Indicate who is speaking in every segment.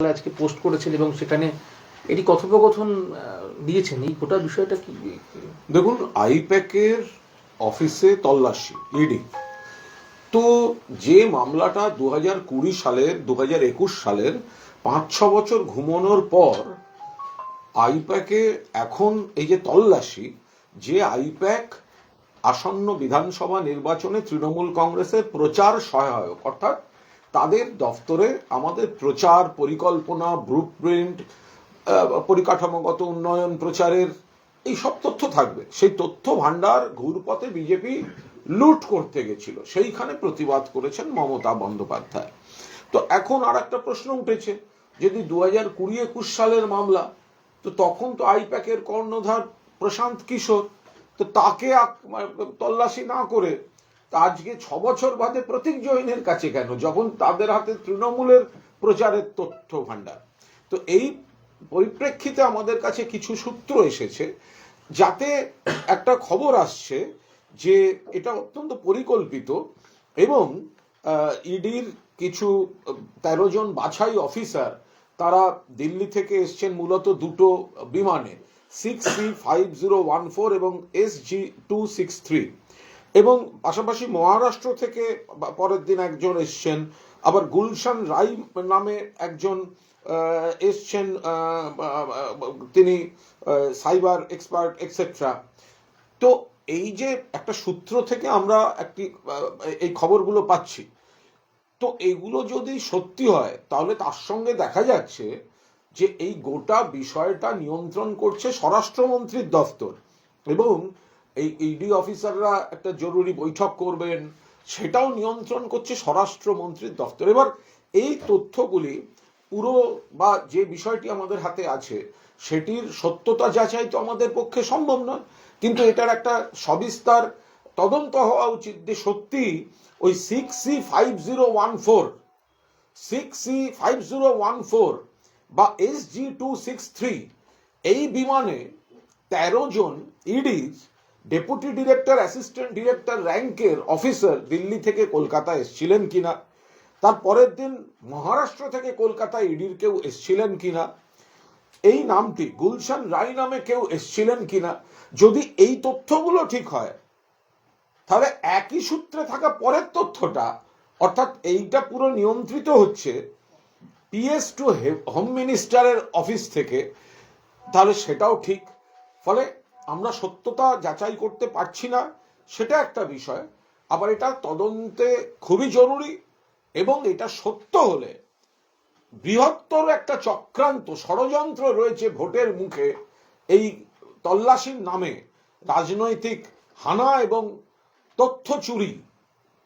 Speaker 1: আজকে পোস্ট করেছেন এবং সেখানে এটি কথোপকথন দিয়েছেন। এই গোটা বিষয়টা কি?
Speaker 2: দেখুন, আইপ্যাকের অফিসে তল্লাশি ইডি তো যে মামলাটা দু হাজার কুড়ি সালের দু হাজার একুশ সালের পাঁচ ছ বছর ঘুমানোর পর আইপ্যাকে এখন এই যে তল্লাশি, যে আইপ্যাক আসন্ন বিধানসভা নির্বাচনে তৃণমূল কংগ্রেসের প্রচার সহায়ক, অর্থাৎ তাদের দফতরে আমাদের প্রচার পরিকল্পনা ব্লুপ্রিন্ট পরিকাঠামোগত উন্নয়ন প্রচারের এই সব তথ্য থাকবে। সেই তথ্য ভান্ডার ঘুরপথে বিজেপি লুট করতে গেছিল। সেইখানে প্রতিবাদ করেছেন মমতা বন্দ্যোপাধ্যায়। তো এখন আর একটা প্রশ্ন উঠেছে, যদি দু হাজার কুড়ি একুশ সালের মামলা, তো তখন তো আইপ্যাকের কর্ণধার প্রশান্ত কিশোর, তো তাকে তল্লাশি না করে তা আজকে ছ বছর বাদে প্রতীক জৈনের কাছে কেন? যখন তাদের হাতে তৃণমূলের প্রচারের তথ্য ভান্ডার তো এই পরিপ্রেক্ষিতে আমাদের কাছে কিছু সূত্র এসেছে, যাতে একটা খবর আসছে যে এটা অত্যন্ত পরিকল্পিত এবং ইডির কিছু তেরো জন বাছাই অফিসার, তারা দিল্লি থেকে এসছেন মূলত দুটো বিমানে six C five zero one four এবং S G two six three এবং পাশাপাশি মহারাষ্ট্র থেকে পরের দিন একজন এসছেন, আবার গুলশান রাই নামে একজন এসছেন তিনি সাইবার এক্সপার্ট এক্সেট্রা তো এই যে একটা সূত্র থেকে আমরা একটি এই খবরগুলো পাচ্ছি, তো এগুলো যদি সত্যি হয়, তাহলে তার সঙ্গে দেখা যাচ্ছে যে এই গোটা বিষয়টা নিয়ন্ত্রণ করছে স্বরাষ্ট্রমন্ত্রীর দফতর এবং এই ইডি অফিসাররা একটা জরুরি বৈঠক করবেন, সেটাও নিয়ন্ত্রণ করছে স্বরাষ্ট্রমন্ত্রীর দফতর এবার এই তথ্যগুলি পুরো বা যে বিষয়টি আমাদের হাতে আছে, সেটির সত্যতা যাচাই তো আমাদের পক্ষে সম্ভব নয়। কিন্তু এটার একটা সবিস্তার তদন্ত হওয়া উচিত যে সত্যি ওই six C five zero one four six C five zero one four বা S G two six three এই বিমানে তেরো জন ইডির ডেপুটি ডিরেক্টর অ্যাসিস্ট্যান্ট ডিরেক্টর র্যাঙ্কের অফিসার দিল্লি থেকে কলকাতা এসছিলেন কিনা? তার পরের দিন মহারাষ্ট্র থেকে কলকাতা ইডির কেউ এসছিলেন কিনা? এই নামটি গুলশান রায় নামে কেউ এসছিলেন কিনা? যদি এই তথ্যগুলো ঠিক হয়, তাহলে একই সূত্রে থাকা পরের তথ্যটা, অর্থাৎ এইটা পুরো নিয়ন্ত্রিত হচ্ছে পিএস টু হোম মিনিস্টারের অফিস থেকে, তাহলে সেটাও ঠিক। ফলে আমরা সত্যতা যাচাই করতে পারছি না, সেটা একটা বিষয়। আবার এটা তদন্তে খুবই জরুরি এবং এটা সত্য হলে বৃহত্তর একটা চক্রান্ত ষড়যন্ত্র রয়েছে ভোটের মুখে এই তল্লাশির নামে। রাজনৈতিক হানা এবং তথ্য চুরি,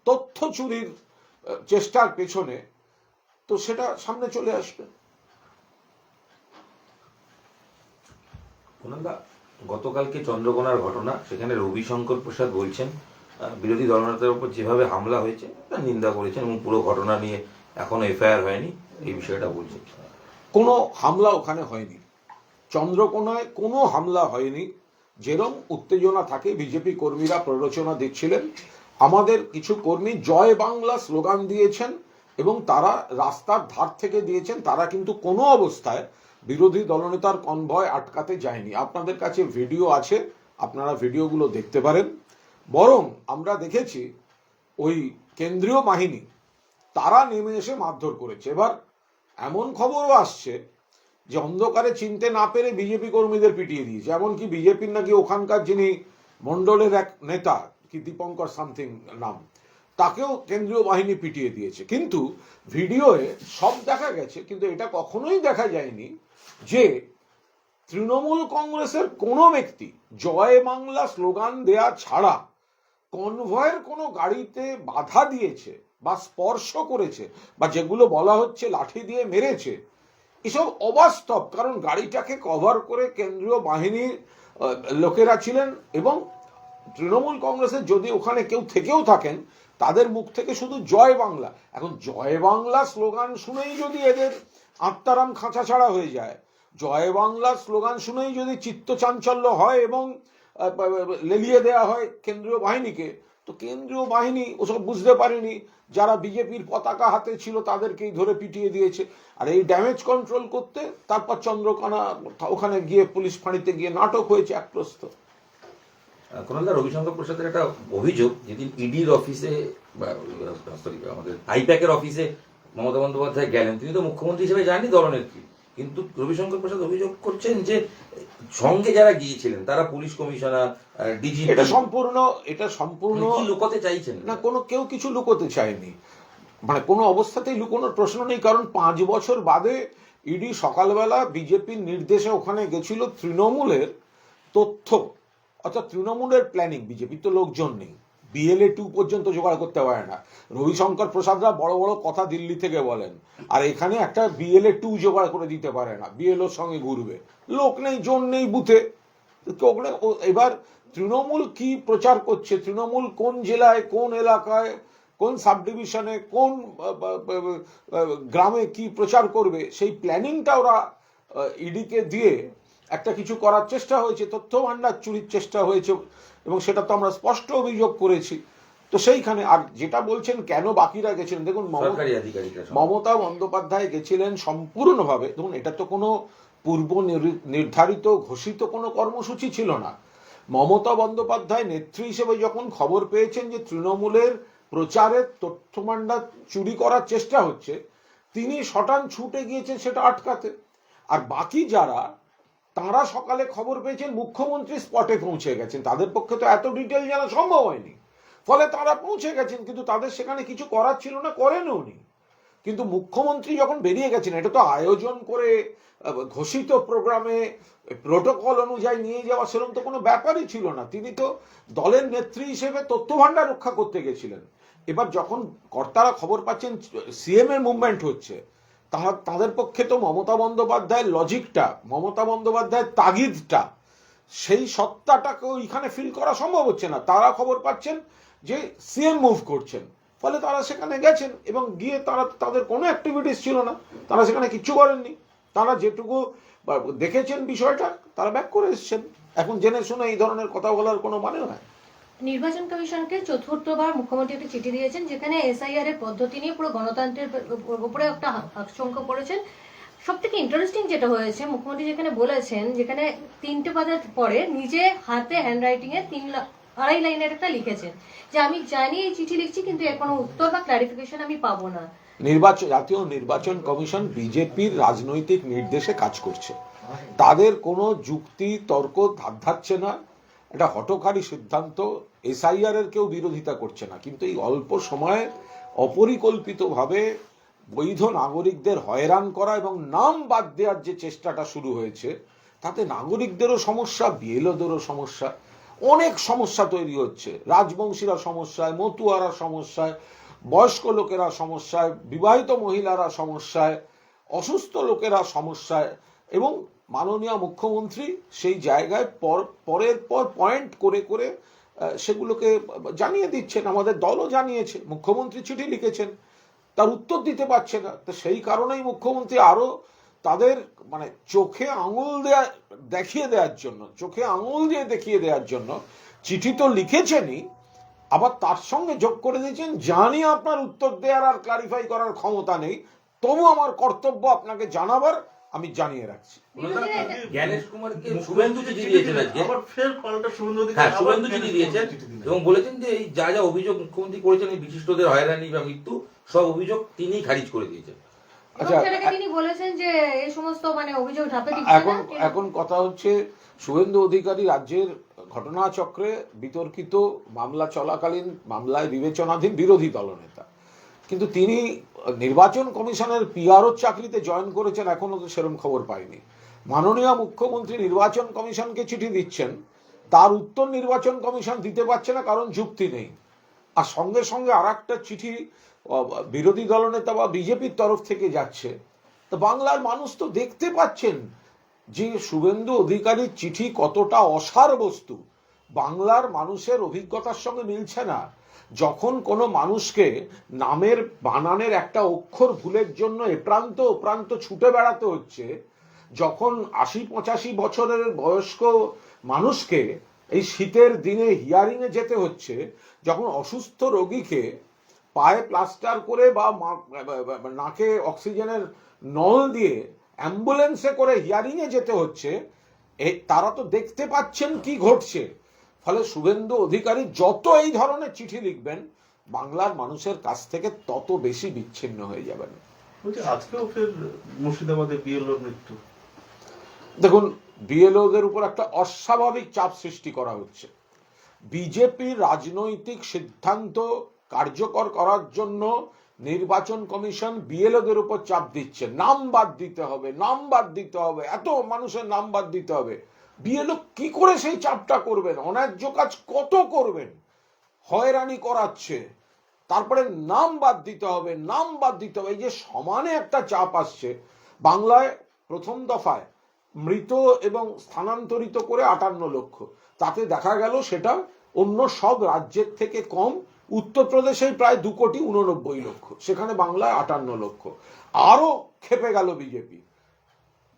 Speaker 2: তথ্য চুরির চেষ্টার পেছনে। তো সেটা সামনে চলে আসবে।
Speaker 3: গতকালকে চন্দ্রকোনার ঘটনা, সেখানে রবিশঙ্কর প্রসাদ বলছেন বিরোধী দলনেতার উপর যেভাবে হামলা হয়েছে, তার নিন্দা করেছেন এবং পুরো ঘটনা নিয়ে এখনও এফআইআর হয়নি, এই বিষয়টা বলছেন।
Speaker 2: কোনো হামলা ওখানে হয়নি। চন্দ্রকোনায় কোনো হামলা হয়নি। যেরম উত্তেজনা থাকে, বিজেপি কর্মীরা প্ররোচনা দিচ্ছিলেন। আমাদের কিছু কর্মী জয় বাংলা স্লোগান দিয়েছেন এবং তারা রাস্তার ধার থেকে দিয়েছেন, তারা কিন্তু কোনো অবস্থায় বিরোধী দলনেতার কনভয় আটকাতে যায়নি। আপনাদের কাছে ভিডিও আছে, আপনারা ভিডিওগুলো দেখতে পারেন। বরং আমরা দেখেছি ওই কেন্দ্রীয় বাহিনী, তারা নেমে এসে মারধর করেছে। এবার এমন খবরও আসছে যে অন্ধকারে চিনতে না পেরে বিজেপি কর্মীদের পিটিয়ে দিয়েছে। এমনকি বিজেপির নাকি ওখানকার যিনি মন্ডলের এক নেতা, কি দীপঙ্কর সামথিং নাম, তাকেও কেন্দ্রীয় বাহিনী পিটিয়ে দিয়েছে। কিন্তু ভিডিওয়ে সব দেখা গেছে, কিন্তু এটা কখনোই দেখা যায়নি যে তৃণমূল কংগ্রেসের কোনো ব্যক্তি জয় বাংলা স্লোগান দেয়া ছাড়া কনভয়ের কোনো গাড়িতে বাধা দিয়েছে বা স্পর্শ করেছে বা যেগুলো বলা হচ্ছে লাঠি দিয়ে মেরেছে, এসব অবাস্তব। কারণ গাড়িটাকে কভার করে কেন্দ্রীয় বাহিনীর লোকেরা ছিলেন এবং তৃণমূল কংগ্রেসের যদি ওখানে কেউ থেকেও থাকেন, তাদের মুখ থেকে শুধু জয় বাংলা। এখন জয় বাংলা স্লোগান শুনেই যদি এদের আত্মারাম খাঁচা ছাড়া হয়ে যায় জয় বাংলার স্লোগান শুনেই যদি চিত্ত চাঞ্চল্য হয় এবং লেলিয়ে দেওয়া হয় কেন্দ্রীয় বাহিনীকে, তো কেন্দ্রীয় বাহিনী ওসব বুঝতে পারেনি। যারা বিজেপির পতাকা হাতে ছিল তাদেরকেই ধরে পিটিয়ে দিয়েছে। আর এই ড্যামেজ কন্ট্রোল করতে তারপর চন্দ্রকোনা ওখানে গিয়ে পুলিশ ফাঁড়িতে গিয়ে নাটক হয়েছে এক প্রস্ত
Speaker 3: কোনালদা রবিশঙ্কর প্রসাদের একটা অভিযোগ, যেদিন ইডির অফিসে সরি আমাদের আইপ্যাকের অফিসে মমতা বন্দ্যোপাধ্যায় গেলেন, তিনি তো মুখ্যমন্ত্রী হিসেবে যাননি দলনেত্রী। কিন্তু রবিশঙ্কর প্রসাদ অভিযোগ করছেন যে সঙ্গে যারা গিয়েছিলেন তারা পুলিশ কমিশনার ডিজি
Speaker 2: এটা সম্পূর্ণ এটা সম্পূর্ণ
Speaker 3: লুকোতে চাইছেন?
Speaker 2: না কোনো কেউ কিছু লুকোতে চায়নি। মানে কোনো অবস্থাতেই লুকোনোর প্রশ্ন নেই কারণ পাঁচ বছর বাদে ইডি সকালবেলা বিজেপির নির্দেশে ওখানে গেছিল তৃণমূলের তথ্য। অর্থাৎ তৃণমূলের প্ল্যানিং বিজেপির তো লোকজন নেই। বিএলএ টু পর্যন্ত জোগাড় করতে পারে না। রবিশঙ্কর প্রসাদরা বড় বড় কথা দিল্লি থেকে বলেন। আর এখানে একটা বিএলএ টু জোগাড় করে দিতে পারে না। বিএলওর সঙ্গে ঘুরবে। লোক নেই, জন নেই, বুথে। এবার তৃণমূল কি প্রচার করছে? তৃণমূল কোন জেলায়, কোন এলাকায়, কোন সাব ডিভিশনে কোন গ্রামে কি প্রচার করবে? সেই প্ল্যানিংটা ওরা ইডিকে দিয়ে একটা কিছু করার চেষ্টা হয়েছে। তথ্য ভান্ডার চুরির চেষ্টা হয়েছে। এবং সেটা তো আমরা স্পষ্ট অভিযোগ করেছি। তো সেইখানে আর যেটা বলছেন কেন বাকিরা গেছিলেন? দেখুন মমতা বন্দ্যোপাধ্যায় গেছিলেন সম্পূর্ণভাবে। দেখুন এটা তো কোনো পূর্ব নির্- নির্ধারিত ঘোষিত কোনো কর্মসূচি ছিল না। মমতা বন্দ্যোপাধ্যায় নেত্রী হিসেবে যখন খবর পেয়েছেন যে তৃণমূলের প্রচারের তথ্যমান্ডা চুরি করার চেষ্টা হচ্ছে তিনি শটান ছুটে গিয়েছেন সেটা আটকাতে। আর বাকি যারা তারা সকালে খবর পেয়েছেন মুখ্যমন্ত্রী স্পটে পৌঁছে গেছেন। তাদের পক্ষে তো এত ডিটেল জানা সম্ভব হয়নি। ফলে তারা পৌঁছে গেছেন, কিন্তু তাদের সেখানে কিছু করার ছিল না করেনও নি কিন্তু মুখ্যমন্ত্রী যখন বেরিয়ে গেছেন, এটা তো আয়োজন করে ঘোষিত প্রোগ্রামে প্রোটোকল অনুযায়ী নিয়ে যাওয়া সেরকম তো কোনো ব্যাপারই ছিল না। তিনি তো দলের নেত্রী হিসেবে তথ্য ভান্ডার রক্ষা করতে গেছিলেন। এবার যখন কর্তারা খবর পাচ্ছেন সিএম এর মুভমেন্ট হচ্ছে তারা তাদের পক্ষে তো মমতা বন্দ্যোপাধ্যায়ের লজিকটা মমতা বন্দ্যোপাধ্যায়ের তাগিদটা, সেই সত্তাটাকে ওইখানে ফিল করা সম্ভব হচ্ছে না। তারা খবর পাচ্ছেন যে সিএম মুভ করছেন। ফলে তারা সেখানে গেছেন এবং গিয়ে তারা, তাদের কোনো অ্যাক্টিভিটিস ছিল না। তারা সেখানে কিচ্ছু করেননি। তারা যেটুকু দেখেছেন বিষয়টা, তারা ব্যাক করে এসছেন। এখন জেনে শুনে এই ধরনের কথা বলার কোনো মানে নয়
Speaker 4: নির্বাচন কমিশনকে চতুর্থবার মুখ্যমন্ত্রী একটি চিঠি দিয়েছেন, যেখানে এসআইআর এর পদ্ধতি নিয়ে পুরো গণতন্ত্রের উপরে একটা আশঙ্কা করেছেন সব থেকে ইন্টারেস্টিং যেটা হয়েছে, মুখ্যমন্ত্রী যেখানে বলেছেন, যেখানে তিনটে পদের পরে নিজে হাতে হ্যান্ডরাইটিং এ তিন আড়াই লাইনের একটা লিখেছেন। যে আমি জানি এই চিঠি লিখছি, কিন্তু এর কোনো উত্তর বা ক্লারিফিকেশন আমি পাবো না।
Speaker 2: নির্বাচন জাতীয় নির্বাচন কমিশন বিজেপির রাজনৈতিক নির্দেশে কাজ করছে। তাদের কোনো যুক্তি তর্ক ধার ধাচ্ছে না। এটা হটকারী সিদ্ধান্ত এসআইআর এর কেউ বিরোধিতা করছে না। কিন্তু এই অল্প সময়ে অপরিকল্পিতভাবে বৈধ নাগরিকদের হয়রান করা এবং নাম বাদ দেওয়ার যে চেষ্টাটা শুরু হয়েছে, তাতে নাগরিকদেরও সমস্যা, বিএলওদেরও সমস্যা, অনেক সমস্যা তৈরি হচ্ছে। রাজবংশীরা সমস্যায়, মতুয়ারা সমস্যায়, বয়স্ক লোকেরা সমস্যায়, বিবাহিত মহিলারা সমস্যায়, অসুস্থ লোকেরা সমস্যায় এবং মাননীয় মুখ্যমন্ত্রী সেই জায়গায় পর, পরের পর পয়েন্ট করে করে সেগুলোকে জানিয়ে দিচ্ছেন, আমাদের দলও জানিয়েছে, মুখ্যমন্ত্রী চিঠি লিখেছেন, তার উত্তর দিতে পারছে না। তো সেই কারণেই মুখ্যমন্ত্রী আরও তাদের মানে চোখে আঙুল দেয়া, দেখিয়ে দেওয়ার জন্য, চোখে আঙুল দিয়ে দেখিয়ে দেওয়ার জন্য চিঠি তো লিখেছেনই, আবার তার সঙ্গে যোগ করে দিয়েছেন, জানি আপনার উত্তর দেওয়ার আর ক্লারিফাই করার ক্ষমতা নেই, তবু আমার কর্তব্য আপনাকে জানাবার আমি জানিয়ে রাখছি।
Speaker 3: জ্ঞানেশ কুমারকে শুভেন্দু চিঠি দিয়েছেন আজকে।
Speaker 5: আবার ফের পাল্টা শুভেন্দু
Speaker 3: হ্যাঁ শুভেন্দু চিঠি দিয়েছেন। এবং বলেছেন যে এই যা যা অভিযোগ মুখ্যমন্ত্রী করেছেন এই বিশিষ্টদের হয়রানি বা মৃত্যু সব অভিযোগ তিনি খারিজ করে দিয়েছেন।
Speaker 2: আচ্ছা,
Speaker 4: তিনি বলেছেন যে এই সমস্ত মানে অভিযোগ ঢাপে
Speaker 2: এখন এখন কথা হচ্ছে শুভেন্দু অধিকারী রাজ্যের ঘটনাচক্রে বিতর্কিত মামলা চলাকালীন মামলায় বিবেচনাধীন বিরোধী দলনেতা। কিন্তু তিনি নির্বাচন কমিশনের পিআরও চাকরিতে জয়েন করেছেন, এখনও তো সেরকম খবর পাইনি। মাননীয় মুখ্যমন্ত্রী নির্বাচন কমিশনকে চিঠি দিচ্ছেন, তার উত্তর নির্বাচন কমিশন দিতে পারছে না কারণ যুক্তি নেই। আর সঙ্গে সঙ্গে আর একটা চিঠি বিরোধী দলনেতা বা বিজেপির তরফ থেকে যাচ্ছে। তো বাংলার মানুষ তো দেখতে পাচ্ছেন যে শুভেন্দু অধিকারীর চিঠি কতটা অসার বস্তু। বাংলার মানুষের অভিজ্ঞতার সঙ্গে মিলছে না। যখন কোনো মানুষকে নামের বানানের একটা অক্ষর ভুলের জন্য এপ্রান্ত প্রান্ত ছুটে বেড়াতে হচ্ছে, যখন আশি পঁচাশি বছরের বয়স্ক মানুষকে এই শীতের দিনে হিয়ারিংয়ে যেতে হচ্ছে, যখন অসুস্থ রোগীকে পায়ে প্লাস্টার করে বা নাকে অক্সিজেনের নল দিয়ে অ্যাম্বুলেন্সে করে হিয়ারিংয়ে যেতে হচ্ছে তারা তো দেখতে পাচ্ছেন কি ঘটছে। ফলে শুভেন্দু অধিকারী যত এই ধরনের চিঠি লিখবেন বাংলার মানুষের কাছ থেকে তত বেশি বিচ্ছিন্ন হয়ে যাবেন।
Speaker 5: আজকেও ফের মুর্শিদাবাদে বিএলওর মৃত্যু।
Speaker 2: দেখুন বিএলওদের উপর একটা অস্বাভাবিক চাপ সৃষ্টি করা হচ্ছে। বিজেপির রাজনৈতিক সিদ্ধান্ত কার্যকর করার জন্য নির্বাচন কমিশন বিএলওদের উপর চাপ দিচ্ছে। নাম বাদ দিতে হবে নাম বাদ দিতে হবে এত মানুষের নাম বাদ দিতে হবে। বিএলও কি করে সেই চাপটা করবেন? অন্যায্য কাজ কত করবেন? হয়রানি করাচ্ছে। তারপরে নাম বাদ দিতে হবে, নাম বাদ দিতে হবে। এই যে সমানে একটা চাপ আসছে, বাংলায় প্রথম দফায় মৃত এবং স্থানান্তরিত করে আটান্ন লক্ষ। তাতে দেখা গেল সেটা অন্য সব রাজ্যের থেকে কম। উত্তরপ্রদেশে প্রায় দু কোটি উননব্বই লক্ষ। সেখানে বাংলায় আটান্ন লক্ষ। আরও খেপে গেল বিজেপি।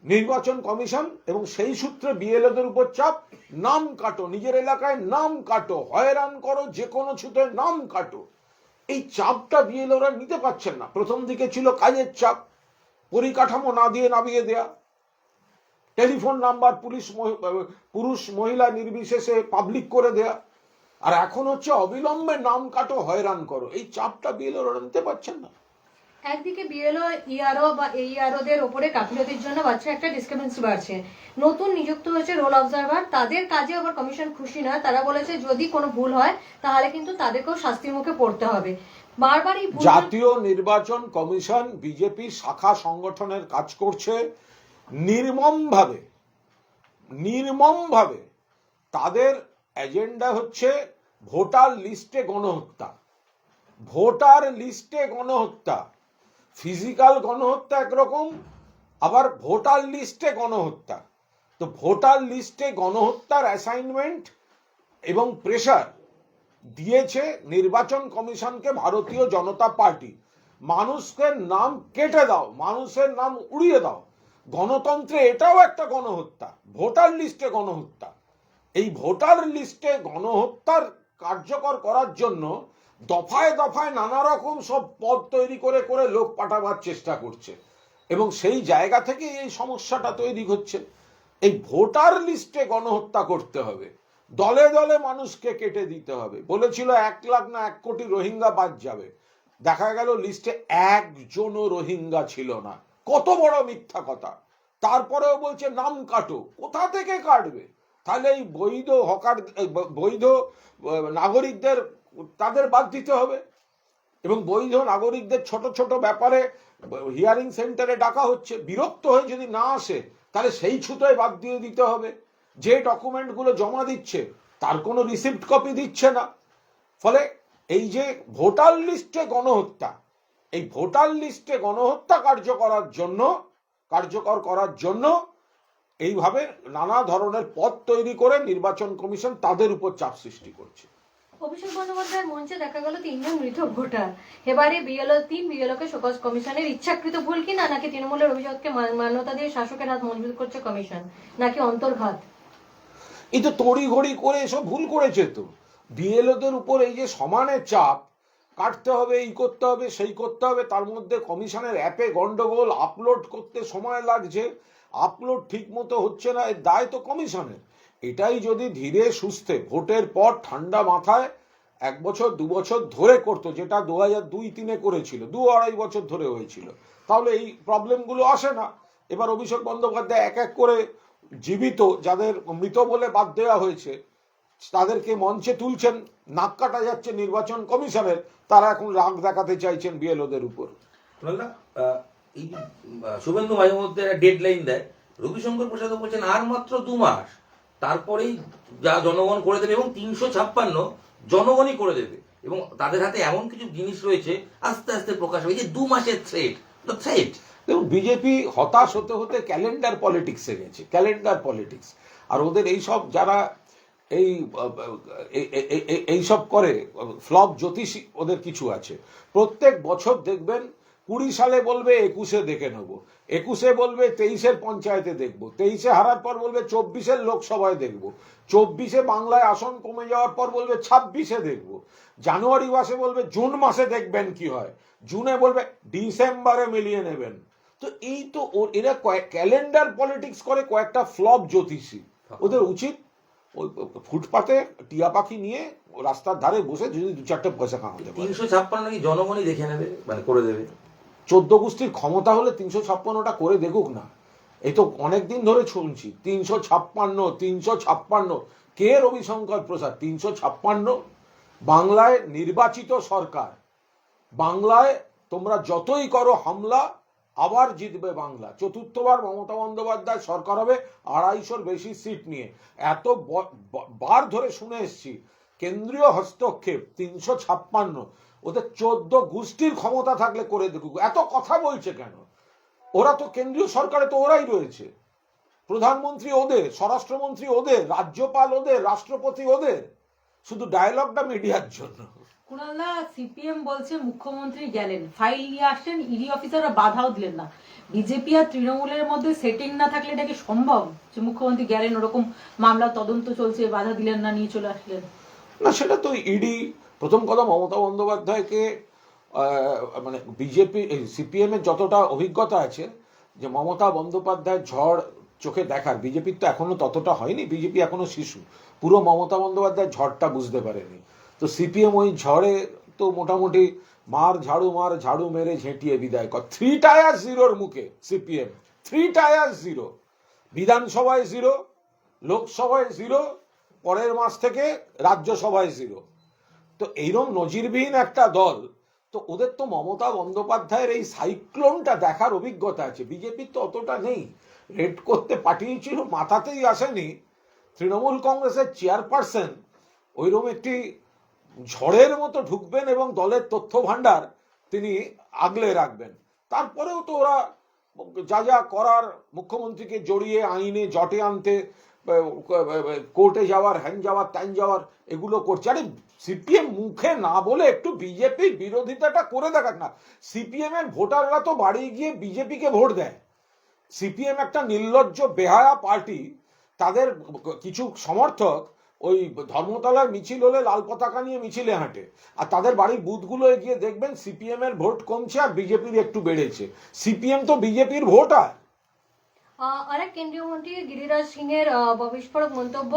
Speaker 2: নির্বাচন কমিশন এবং সেই সূত্রে বিএলওদের উপর চাপ, নাম কাটো, নিজের এলাকায় নাম কাটো, হয়রান করো, যে কোনো ছুতে নাম কাটো। এই চাপটা বিএলওরা নিতে পারছেন না। প্রথম দিকে ছিল কাজের চাপ, পরিকাঠামো না দিয়ে নামিয়ে দেয়া। টেলিফোন নাম্বার পুলিশ পুরুষ মহিলা নির্বিশেষে পাবলিক করে দেয়া। আর এখন হচ্ছে অবিলম্বে নাম কাটো, হয়রান করো। এই চাপটা বিএলওরা নিতে পারছেন না।
Speaker 4: একদিকে বিএলও ইআরও বা এইআরও দের ওপরে গাফিলতির জন্য বাচ্চা একটা ডিসক্রিপেন্সি বাড়ছে। নতুন নিযুক্ত হয়েছে রোল অবজারভার তাদের কাজে আবার কমিশন খুশি না। তারা বলেছে, যদি কোনো ভুল হয়, তাহলে কিন্তু তাদেরকেও শাস্তির মুখে পড়তে হবে। বারবার এই ভুল
Speaker 2: জাতীয় নির্বাচন কমিশন বিজেপি শাখা সংগঠনের কাজ করছে নির্মমভাবে। নির্মমভাবে। তাদের এজেন্ডা হচ্ছে ভোটার লিস্টে গণহত্যা। ভোটার লিস্টে গণহত্যা। ফিজিক্যাল গণহত্যা একরকম, আবার ভোটার লিস্টে গণহত্যা। তো ভোটার লিস্টে গণহত্যার অ্যাসাইনমেন্ট এবং প্রেশার দিয়েছে নির্বাচন কমিশনকে ভারতীয় জনতা পার্টি। মানুষকে নাম কেটে দাও, মানুষের নাম উড়িয়ে দাও। গণতন্ত্রে এটাও একটা গণহত্যা, ভোটার লিস্টে গণহত্যা। এই ভোটার লিস্টে গণহত্যার কার্যকর করার জন্য দফায় দফায় নানা রকম সব পদ তৈরি করে করে লোক পাঠাবার চেষ্টা করছে। এবং সেই জায়গা থেকে এই সমস্যাটা তৈরি হচ্ছে। এই ভোটার লিস্টে গণহত্যা করতে হবে। দলে দলে মানুষকে কেটে দিতে হবে। বলেছিল এক লাখ না এক কোটি রোহিঙ্গা বাদ যাবে। দেখা গেল লিস্টে একজনও রোহিঙ্গা ছিল না। কত বড় মিথ্যা কথা। তারপরেও বলছে, নাম কাটো। কোথা থেকে কাটবে? তাহলে এই বৈধ হকার বৈধ নাগরিকদের তাদের বাদ দিতে হবে। এবং বৈধ নাগরিকদের ছোট ছোট ব্যাপারে হিয়ারিং সেন্টারে ডাকা হচ্ছে। বিরক্ত হয়ে যদি না আসে, তাহলে সেই ছুতোয় বাদ দিয়ে দিতে হবে। যে ডকুমেন্টগুলো জমা দিচ্ছে, তার কোনো রিসিপ্ট কপি দিচ্ছে না। ফলে এই যে ভোটার লিস্টে গণহত্যা, এই ভোটার লিস্টে গণহত্যা কার্য করার জন্য, কার্যকর করার জন্য এইভাবে নানা ধরনের পথ তৈরি করে নির্বাচন কমিশন তাদের উপর চাপ সৃষ্টি করছে।
Speaker 4: অভিষেক বন্দ্যোপাধ্যায়ের মঞ্চে দেখা গেল তিনজন মৃত ভোটার। এবারে বিএলও তিন বিএলও কে শোকজ কমিশনের ইচ্ছাকৃত ভুল কিনা নাকি তৃণমূলের অভিযোগকে মান্যতা দিয়ে শাসকের হাত মজবুত করছে কমিশন? নাকি অন্তর্ঘাত?
Speaker 2: এই তো তড়ি ঘড়ি করে এসব ভুল করেছে তো। বিএলওদের উপর এই যে সমানে চাপ, কাটতে হবে, এই করতে হবে, সেই করতে হবে, তার মধ্যে কমিশনের অ্যাপে গন্ডগোল, আপলোড করতে সময় লাগছে। আপলোড ঠিক মতো হচ্ছে না, এর দায় তো কমিশনের। এটাই যদি ধীরে সুস্থে ভোটের পর ঠান্ডা মাথায় এক বছর, দু বছর ধরে করতো, যেটা দু হাজার দুই তিনে করেছিল, দু আড়াই বছর ধরে হয়েছিল, তাহলে এই প্রবলেমগুলো আসে না। এবার অভিষেক বন্দ্যোপাধ্যায় এক এক করে জীবিত, যাদের মৃত বলে বাদ দেওয়া হয়েছে, তাদেরকে মঞ্চে তুলছেন, নাক কাটা যাচ্ছে নির্বাচন কমিশনের, তারা এখন রাগ দেখাতে চাইছেন বিএলওদের উপর।
Speaker 3: এই শুভেন্দু মাঝে মধ্যে ডেড লাইন দেয়, রবিশঙ্কর প্রসাদ বলছেন আর মাত্র দু মাস। তারপরেই যা জনগণ করে দেবে এবং তিনশো ছাপ্পান্ন জনগণই করে দেবে। এবং তাদের হাতে এমন কিছু জিনিস রয়েছে, আস্তে আস্তে প্রকাশ হবে। যে দু মাসের থ্রেট থ্রেট
Speaker 2: দেখুন, বিজেপি হতাশ হতে হতে ক্যালেন্ডার পলিটিক্সে গেছে ক্যালেন্ডার পলিটিক্স আর ওদের এই সব যারা এই- এইসব করে ফ্লপ জ্যোতিষী, ওদের কিছু আছে। প্রত্যেক বছর দেখবেন কুড়ি সালে বলবে, একুশে দেখে নেব। একুশে বলবে, তেইশের পঞ্চায়েতে দেখব। তেইশে হারার পর বলবে, চব্বিশের লোকসভায় দেখব। চব্বিশে বাংলায় আসন কমে যাওয়ার পর বলবে, ছাব্বিশে দেখব। জানুয়ারি মাসে বলবে, জুন মাসে দেখবেন কি হয়? জুনে বলবে, ডিসেম্বরে মিলিয়ে নেবেন। তো এই তো ও- এরা ক্যালেন্ডার পলিটিক্স করে কয়েকটা ফ্লপ জ্যোতিষী। ওদের উচিত ফুটপাতে টিয়া পাখি নিয়ে রাস্তার ধারে বসে যদি দু চারটে পয়সা কামাতে
Speaker 3: তিনশো ছাপ্পান্ন কি জনগণই দেখে নেবে? মানে করে দেবে।
Speaker 2: চোদ্দ গোষ্ঠীর ক্ষমতা হলে তিনশো ছাপ্পান্নটা করে দেখুক না। এই তো অনেকদিন ধরে শুনছি, তিনশো ছাপ্পান্ন তিনশো ছাপ্পান্ন। কে রবিশঙ্কর প্রসাদ? তিনশো ছাপ্পান্ন? বাংলায় নির্বাচিত সরকার। বাংলায় তোমরা যতই করো হামলা, আবার জিতবে বাংলা। চতুর্থবার মমতা বন্দ্যোপাধ্যায় সরকার হবে, আড়াইশোর বেশি সিট নিয়ে। এত বার ধরে শুনে এসছি। কেন্দ্রীয় হস্তক্ষেপ, তিনশো ছাপ্পান্ন। ওদের চোদ্দ গোষ্ঠীর ক্ষমতা থাকলে করে দেখুক এত কথা বলছে কেন? ওরা তো কেন্দ্রীয় সরকারে তো ওরাই রয়েছে। প্রধানমন্ত্রী ওদের স্বরাষ্ট্রমন্ত্রী ওদের রাজ্যপাল ওদের রাষ্ট্রপতি ওদের। শুধু ডায়লগটা মিডিয়ার জন্য।
Speaker 6: কুণালদা সিপিএম বলছে মুখ্যমন্ত্রী গেলেন। ফাইল নিয়ে আসলেন ইডি অফিসাররা বাধাও দিলেন না। বিজেপি আর তৃণমূলের মধ্যে সেটিং না থাকলে এটা কি সম্ভব? যে মুখ্যমন্ত্রী গেলেন ওরকম মামলা তদন্ত চলছে বাধা দিলেন না নিয়ে চলে আসলেন।
Speaker 2: না সেটা তো ইডি প্রথম কথা মমতা বন্দ্যোপাধ্যায়কে মানে বিজেপি সিপিএম এর যতটা অভিজ্ঞতা আছে, যে মমতা বন্দ্যোপাধ্যায় ঝড় চোখে দেখার, বিজেপির তো এখনও ততটা হয়নি, বিজেপি এখনও শিশু। পুরো মমতা বন্দ্যোপাধ্যায় ঝড়টা বুঝতে পারেনি। তো সিপিএম ওই ঝড়ে তো মোটামুটি মার ঝাড়ু মার ঝাড়ু মেরে ঝেঁটিয়ে বিদায় কর। থ্রি টায়ার জিরোর মুখে সিপিএম। থ্রি টায়ার জিরো বিধানসভায় জিরো লোকসভায় জিরো পরের মাস থেকে রাজ্যসভায় জিরো তো এইরকম নজিরবিহীন একটা দল, তো ওদের তো মমতা বন্দ্যোপাধ্যায়ের এই সাইক্লোনটা দেখার অভিজ্ঞতা আছে। বিজেপির তো অতটা নেই। রেড করতে পাঠিয়েছিল, মাথাতেই আসেনি। তৃণমূল কংগ্রেসের চেয়ারপারসন ওইরকম একটি ঝড়ের মতো ঢুকবেন এবং দলের তথ্য ভাণ্ডার তিনি আগলে রাখবেন। তারপরেও তো ওরা যা যা করার মুখ্যমন্ত্রীকে জড়িয়ে আইনে জটে আনতে কোর্টে যাওয়ার, হ্যান যাওয়ার, ত্যান যাওয়ার এগুলো করছে। আরে সিপিএম মুখে না বলে একটু বিজেপির বিরোধিতাটা করে দেখাক না। সিপিএম এর ভোটাররা তো বাড়ি গিয়ে বিজেপিকে ভোট দেয়। সিপিএম একটা নির্লজ্জ বেহায়া পার্টি। তাদের কিছু সমর্থক ওই ধর্মতলায় মিছিল হলে লাল পতাকা নিয়ে মিছিলে হাঁটে। আর তাদের বাড়ির বুথগুলো গিয়ে দেখবেন সিপিএম এর ভোট কমছে আর বিজেপির একটু বেড়েছে। সিপিএম তো বিজেপির ভোটার।
Speaker 4: আরেক কেন্দ্রীয় মন্ত্রী গিরিরাজ সিং এর বিস্ফোরক মন্তব্য।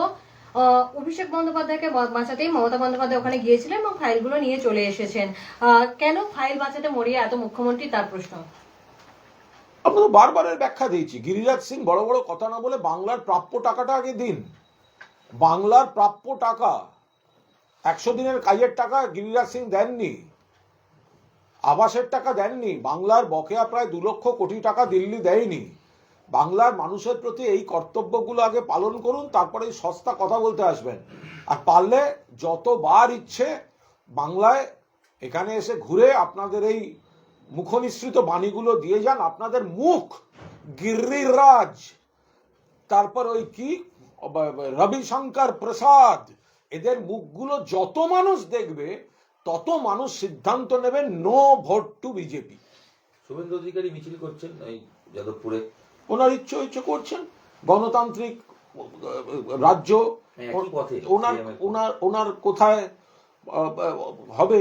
Speaker 4: অভিষেক বন্দ্যোপাধ্যায়কে বাঁচাতেই মমতা বন্দ্যোপাধ্যায় ওখানে গিয়েছিলেন এবং ফাইলগুলো নিয়ে চলে এসেছেন। কেন ফাইল বাঁচাতে মরিয়া এত মুখ্যমন্ত্রী, তার প্রশ্ন।
Speaker 2: আমরা তো বারবারের ব্যাখ্যা দিয়েছি। গিরিরাজ সিং বড় বড় কথা না বলে বাংলার প্রাপ্য টাকাটা আগে দিন। বাংলার প্রাপ্য টাকা, একশো দিনের কাজের টাকা গিরিরাজ সিং দেননি। আবাসের টাকা দেননি। বাংলার বকেয়া প্রায় দু লক্ষ কোটি টাকা দিল্লি দেয়নি। বাংলার মানুষের প্রতি এই কর্তব্যগুলো আগে পালন করুন, তারপরে এই সস্তা কথা বলতে আসবেন। আর পারলে যতবার ইচ্ছে বাংলায় এখানে এসে ঘুরে আপনাদের এই মুখনিসৃত বাণীগুলো দিয়ে যান। আপনাদের মুখ গিরিরাজ তারপর ওই কি? রবিশঙ্কর প্রসাদ। এদের মুখগুলো যত মানুষ দেখবে, তত মানুষ সিদ্ধান্ত নেবে no vote to BJP
Speaker 3: Suvendu Adhikari মিছিল করছেন এই যাদবপুরে।
Speaker 2: ওনার ইচ্ছে ইচ্ছে করছেন। গণতান্ত্রিক রাজ্য
Speaker 3: হ্যাঁ, পথে,
Speaker 2: ওনার ওনার ওনার কোথায় হবে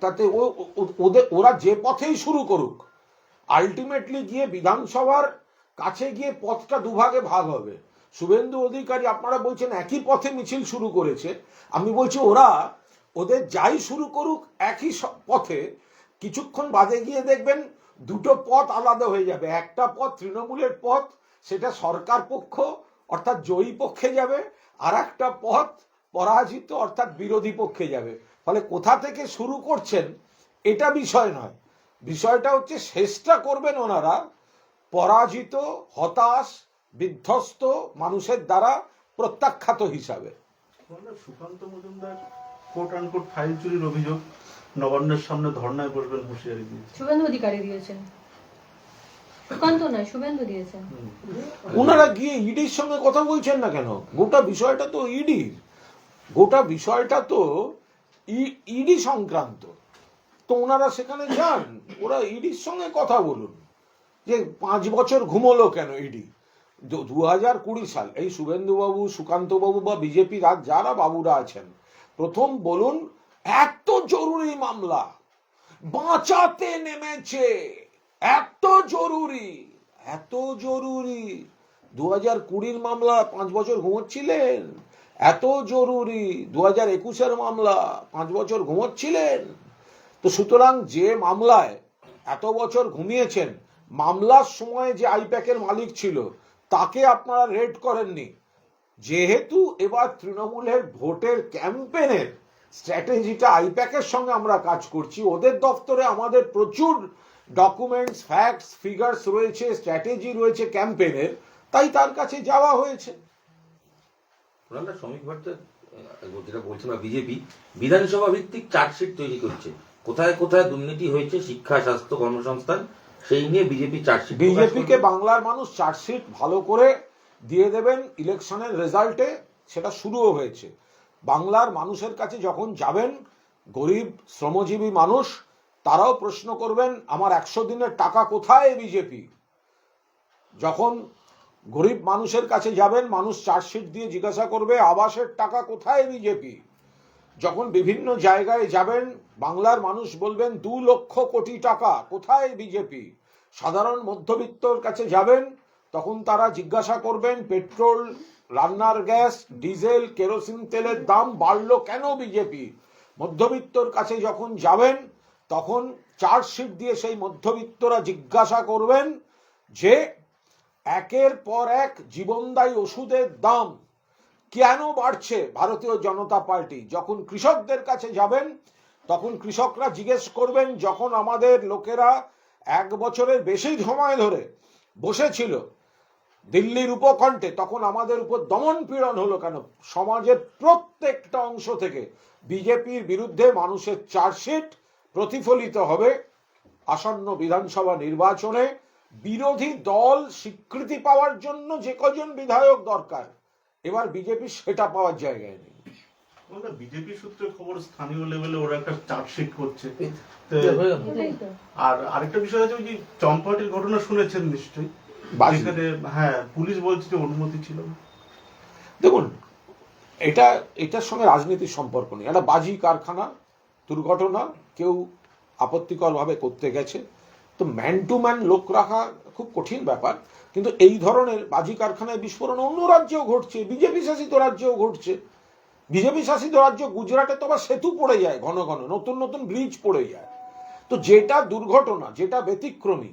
Speaker 2: তাতে ও- ও- ওদের ওরা যে পথেই শুরু করুক আলটিমেটলি গিয়ে বিধানসভার কাছে গিয়ে পথটা দুভাগে ভাগ হবে। শুভেন্দু অধিকারী আপনারা বলছেন একই পথে মিছিল শুরু করেছে। আমি বলছি ওরা ওদের যাই শুরু করুক একই পথে কিছুক্ষণ বাদে গিয়ে দেখবেন দুটো পথ আলাদা হয়ে যাবে। একটা পথ তৃণমূলের পথ, সেটা সরকার পক্ষ, অর্থাৎ জয়ী পক্ষে যাবে। আর একটা পথ পরাজিত, অর্থাৎ বিরোধী পক্ষে যাবে। ফলে কোথা থেকে শুরু করছেন, এটা বিষয় নয়। বিষয়টা হচ্ছে শেষটা করবেন ওনারা পরাজিত, হতাশ, বিধ্বস্ত মানুষের দ্বারা প্রত্যাখ্যাত হিসাবে।
Speaker 5: সুকান্ত মজুমদার কোট ফাইল চুরির অভিযোগ। নবান্নের সামনে ধর্নায় বসবেন হুঁশিয়ারি দিয়েছে
Speaker 4: শুভেন্দু অধিকারী দিয়েছেন। সুকান্ত নয় শুভেন্দু দিয়েছেন।
Speaker 2: ওনারা গিয়ে ইডির সঙ্গে কথা বলছেন না কেন? গোটা বিষয়টা তো ইডির। গোটা বিষয়টা তো ইডি সংক্রান্ত। তো ওনারা সেখানে যান ওরা ইডির সঙ্গে কথা বলুন। যে পাঁচ বছর ঘুমোলো কেন ইডি? দু হাজার কুড়ি সাল এই শুভেন্দুবাবু সুকান্তবাবু বা বিজেপি রাজ যারা বাবুরা আছেন প্রথম বলুন এত জরুরি মামলা, বাঁচাতে নেমেছে, এত জরুরি এত জরুরি। দু হাজার কুড়ির মামলা, পাঁচ বছর ঘুমোচ্ছিলেন? এত জরুরি দু হাজার একুশের মামলা, পাঁচ বছর ঘুমোচ্ছিলেন? তো সুতরাং যে মামলায় এত বছর ঘুমিয়েছেন, মামলার সময় যে আইপ্যাকের মালিক ছিল, তাকে আপনারা রেড করেননি। যেহেতু এবার তৃণমূলের ভোটের ক্যাম্পেনের স্ট্র্যাটেজিটা আইপ্যাকের সঙ্গে আমরা কাজ করছি। ওদের দপ্তরে আমাদের প্রচুর ডকুমেন্টস ফ্যাক্টস ফিগার্স রয়েছে স্ট্র্যাটেজি রয়েছে ক্যাম্পেনের তাই তার কাছে যাওয়া হয়েছে।
Speaker 3: শ্রমিক যেটা বলছেন বা বিজেপি বিধানসভা ভিত্তিক চার্জশিট তৈরি করছে। কোথায় কোথায় দুর্নীতি হয়েছে শিক্ষা স্বাস্থ্য কর্মসংস্থান সেই নিয়ে বিজেপি চার্জশিট
Speaker 2: বিজেপিকে বাংলার মানুষ চার্জশিট ভালো করে দিয়ে দেবেন ইলেকশনের রেজাল্টে সেটা শুরুও হয়েছে। বাংলার মানুষের কাছে যখন যাবেন, গরিব, শ্রমজীবী মানুষ, তারাও প্রশ্ন করবেন, আমার একশো দিনের টাকা কোথায় বিজেপি? যখন গরিব মানুষের কাছে যাবেন, মানুষ চার্জশিট দিয়ে জিজ্ঞাসা করবে, আবাসের টাকা কোথায় বিজেপি? যখন বিভিন্ন জায়গায় যাবেন, বাংলার মানুষ বলবেন, দু লক্ষ কোটি টাকা, কোথায় বিজেপি? সাধারণ মধ্যবিত্তর কাছে যাবেন, তখন তারা জিজ্ঞাসা করবেন, পেট্রোল রান্নার গ্যাস, ডিজেল, কেরোসিন তেলের দাম বাড়লো কেন বিজেপি মধ্যবিত্তর কাছে যখন যাবেন, তখন চার্জশিট দিয়ে সেই মধ্যবিত্তরা জিজ্ঞাসা করবেন যে, একের পর এক জীবনদায়ী ওষুধের দাম কেন বাড়ছে ভারতীয় জনতা পার্টি? যখন কৃষকদের কাছে যাবেন, তখন কৃষকরা জিজ্ঞেস করবেন, যখন আমাদের লোকেরা এক বছরের বেশি সময় ধরে বসেছিল দিল্লির উপকণ্ঠে তখন আমাদের উপর দমন পীড়ন হলো কেন? সমাজের প্রত্যেকটা অংশ থেকে বিজেপির বিরুদ্ধে মানুষের চার্জশিট প্রতিফলিত হবে। আসন্ন বিধানসভা নির্বাচনে বিরোধী দল স্বীকৃতি পাওয়ার জন্য যে কজন বিধায়ক দরকার এবার বিজেপি সেটা পাওয়ার জায়গায় নেই।
Speaker 5: বিজেপি সূত্রে খবর স্থানীয় লেভেলে ওরা একটা চার্জশিট করছে। আর আরেকটা বিষয় আছে ওই যে চম্পাটির ঘটনা শুনেছেন নিশ্চয়ই? হ্যাঁ পুলিশ বলছে যে অনুমতি ছিল।
Speaker 2: দেখুন এটা এটার সঙ্গে রাজনীতির সম্পর্ক নেই। একটা বাজি কারখানা দুর্ঘটনা কেউ আপত্তিকরভাবে করতে গেছে। তো ম্যান টু ম্যান লোক রাখা খুব কঠিন ব্যাপার। কিন্তু এই ধরনের বাজি কারখানায় বিস্ফোরণ অন্য রাজ্যেও ঘটছে বিজেপি শাসিত রাজ্যেও ঘটছে। বিজেপি শাসিত রাজ্য গুজরাটে তো আবার সেতু পড়ে যায় ঘন ঘন নতুন নতুন ব্রিজ পড়ে যায়। তো যেটা দুর্ঘটনা যেটা ব্যতিক্রমী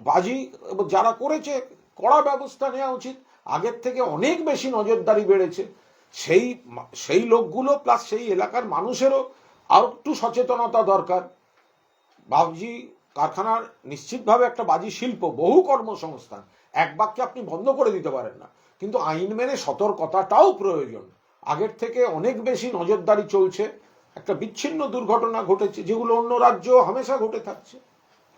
Speaker 2: বাজি, যারা করেছে, কড়া ব্যবস্থা নেওয়া উচিত। আগের থেকে অনেক বেশি নজরদারি বেড়েছে। সেই সেই লোকগুলো, প্লাস সেই এলাকার মানুষেরও আর একটু সচেতনতা দরকার। বাবজি কারখানার নিশ্চিতভাবে একটা বাজি শিল্প, বহু কর্মসংস্থান। এক বাক্যে আপনি বন্ধ করে দিতে পারেন না। কিন্তু আইন মেনে সতর্কতাটাও প্রয়োজন। আগের থেকে অনেক বেশি নজরদারি চলছে। একটা বিচ্ছিন্ন দুর্ঘটনা ঘটেছে, যেগুলো অন্য রাজ্য হামেশা ঘটে থাকছে।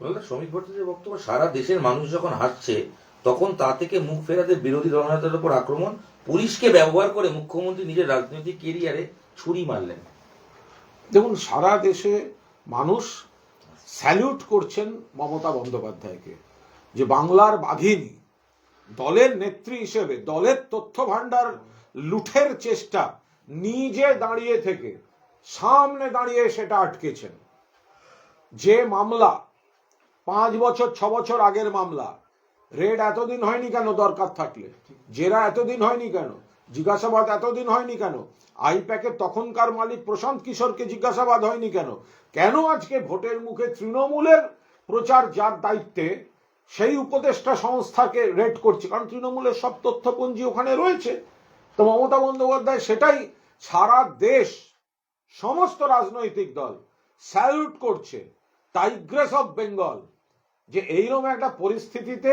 Speaker 3: শ্রমিক ভট্টাচার্যের বক্তব্য, সারা দেশের মানুষ যখন হাসছে, তখন তা থেকে মুখ ফেরাতে বিরোধী দলনেতাদের উপর আক্রমণ, পুলিশকে ব্যবহার করে মুখ্যমন্ত্রী নিজের রাজনৈতিক কেরিয়ারে ছুরি মারলেন।
Speaker 2: দেখুন, সারা দেশে মানুষ স্যালিউট করছেন মমতা বন্দ্যোপাধ্যায়কে, যে বাংলার বাঘিনী, দলের নেত্রী হিসেবে, দলের তথ্য ভাণ্ডার লুঠের চেষ্টা, নিজে দাঁড়িয়ে থেকে, সামনে দাঁড়িয়ে সেটা আটকেছেন। যে মামলা পাঁচ বছর, ছ বছর আগের মামলা। রেড এতদিন হয়নি কেন দরকার থাকলে? জেরা এতদিন হয়নি কেন? জিজ্ঞাসাবাদ এতদিন হয়নি কেন? আই আইপ্যাকের তখনকার মালিক প্রশান্ত কিশোরকে জিজ্ঞাসাবাদ হয়নি কেন? কেন আজকে ভোটের মুখে তৃণমূলের প্রচার যার দায়িত্বে, সেই উপদেষ্টা সংস্থাকে রেড করছে? কারণ তৃণমূলের সব তথ্যপঞ্জি ওখানে রয়েছে। তো মমতা বন্দ্যোপাধ্যায় সেটাই সারা দেশ, সমস্ত রাজনৈতিক দল স্যালুট করছে। Tigress of Bengal. যে এইরকম একটা পরিস্থিতিতে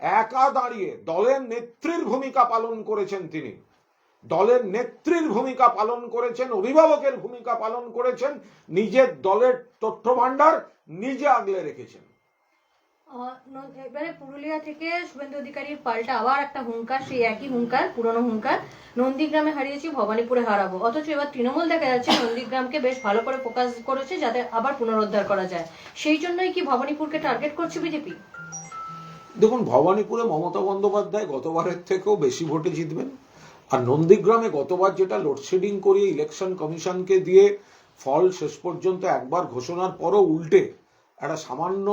Speaker 2: একা দাঁড়িয়ে দলের নেত্রীর ভূমিকা পালন করেছেন তিনি। দলের নেত্রীর ভূমিকা পালন করেছেন, অভিভাবকের ভূমিকা পালন করেছেন, নিজের দলের তথ্য ভাণ্ডার নিজে আগলে রেখেছেন।
Speaker 4: এবারে পুরুলিয়া থেকে শুভেন্দু অধিকারীর পাল্টা আবার একটা হুঙ্কার, সেই একই হুঙ্কার, পুরনো হুঙ্কার, নন্দীগ্রামে হারিয়েছি, ভবানীপুরে হারাবো। অথচ এবার তৃণমূল দেখা যাচ্ছে নন্দীগ্রামকে বেশ ভালো করে ফোকাস করেছে, যাতে আবার পুনরুদ্ধার করা যায়। সেই জন্যই কি ভবানীপুরকে টার্গেট করছে বিজেপি
Speaker 2: দেখুন, ভবানীপুরে মমতা বন্দ্যোপাধ্যায় গতবারের থেকেও বেশি ভোটে জিতবেন, আর নন্দীগ্রামে গতবার যেটা লোডশেডিং করিয়ে ইলেকশন কমিশনকে দিয়ে ফল শেষ পর্যন্ত একবার ঘোষণার পরও উল্টে একটা সামান্য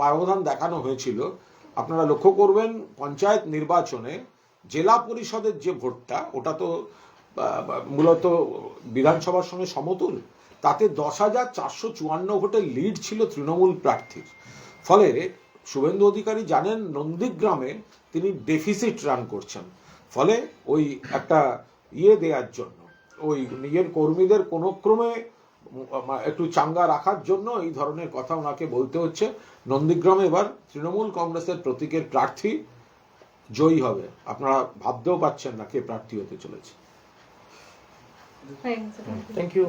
Speaker 2: ব্যবধান দেখানো হয়েছিল। আপনারা লক্ষ্য করবেন, পঞ্চায়েত নির্বাচনে জেলা পরিষদের যে ভোটটা, ওটা তো মূলত বিধানসভার সঙ্গে সমতুল। তাতে দশ হাজার চারশো চুয়ান্ন ভোটের লিড ছিল তৃণমূল প্রার্থীর। ফলে শুভেন্দু অধিকারী জানেন, নন্দীগ্রামে তিনি ডেফিসিট রান করছেন। ফলে ওই একটা ইয়ে দেওয়ার জন্য, ওই নিজের কর্মীদের কোনো ক্রমে একটু চাঙ্গা রাখার জন্য এই ধরনের কথা ওনাকে বলতে হচ্ছে। নন্দীগ্রামে এবার তৃণমূল কংগ্রেসের প্রতীকের প্রার্থী জয়ী হবে। আপনারা ভাবতেও পারছেন না কে প্রার্থী হতে চলেছে।
Speaker 1: Thank you